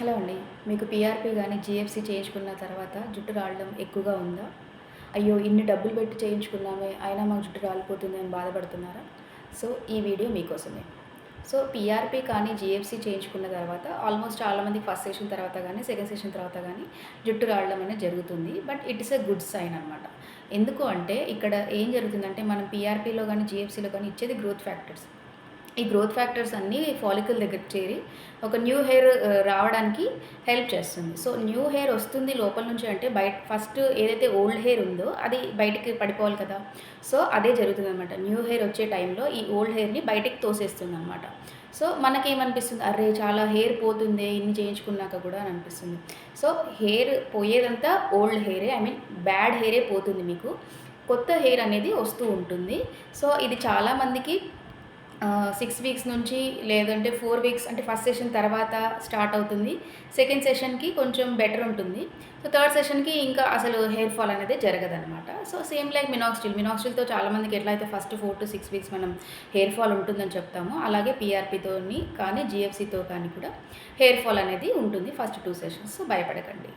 Hello అండి. మీకు PRP కానీ జిఎఫ్సి చేయించుకున్న తర్వాత జుట్టు రావడం ఎక్కువగా ఉందా? అయ్యో ఇన్ని డబ్బులు పెట్టి చేయించుకున్నామే అయినా మాకు జుట్టు రాలిపోతుంది అని బాధపడుతున్నారా? సో ఈ వీడియో మీకోసమే. సో పీఆర్పీ కానీ జిఎఫ్సి చేయించుకున్న తర్వాత ఆల్మోస్ట్ చాలామంది ఫస్ట్ సెషన్ తర్వాత కానీ సెకండ్ సెషన్ తర్వాత కానీ జుట్టు రావడం అనేది జరుగుతుంది. But it is a good sign అనమాట ఎందుకు అంటే ఇక్కడ ఏం జరుగుతుందంటే మనం పీఆర్పీలో కానీ జిఎఫ్సిలో కానీ ఇచ్చేది గ్రోత్ ఫ్యాక్టర్స్. ఈ గ్రోత్ ఫ్యాక్టర్స్ అన్నీ ఫాలికల్ దగ్గర చేరి ఒక న్యూ హెయిర్ uh, రావడానికి హెల్ప్ చేస్తుంది. సో న్యూ హెయిర్ వస్తుంది లోపల నుంచి అంటే బయట ఫస్ట్ ఏదైతే ఓల్డ్ హెయిర్ ఉందో అది బయటికి పడిపోవాలి కదా. సో అదే జరుగుతుంది అనమాట న్యూ హెయిర్ వచ్చే టైంలో ఈ ఓల్డ్ హెయిర్ని బయటికి తోసేస్తుంది అనమాట సో మనకేమనిపిస్తుంది? అరే చాలా హెయిర్ పోతుంది ఇన్ని చేయించుకున్నాక కూడా అని అనిపిస్తుంది. సో హెయిర్ పోయేదంతా ఓల్డ్ హెయిరే ఐ మీన్ బ్యాడ్ హెయిరే పోతుంది మీకు. కొత్త హెయిర్ అనేది వస్తూ ఉంటుంది. సో ఇది చాలామందికి సిక్స్ వీక్స్ నుంచి లేదంటే ఫోర్ వీక్స్ అంటే ఫస్ట్ సెషన్ తర్వాత స్టార్ట్ అవుతుంది. సెకండ్ సెషన్కి కొంచెం బెటర్ ఉంటుంది. సో థర్డ్ సెషన్కి ఇంకా అసలు హెయిర్ ఫాల్ అనేది జరగదనమాట సో సేమ్ లైక్ మినాక్స్టిల్ మినాక్స్టిల్తో చాలామందికి ఎట్లా అయితే first four to six weeks మనం హెయిర్ ఫాల్ ఉంటుందని చెప్తామో అలాగే పీఆర్పీతో కానీ జిఎఫ్సితో కానీ కూడా హెయిర్ ఫాల్ అనేది ఉంటుంది ఫస్ట్ టూ సెషన్స్ సో భయపడకండి.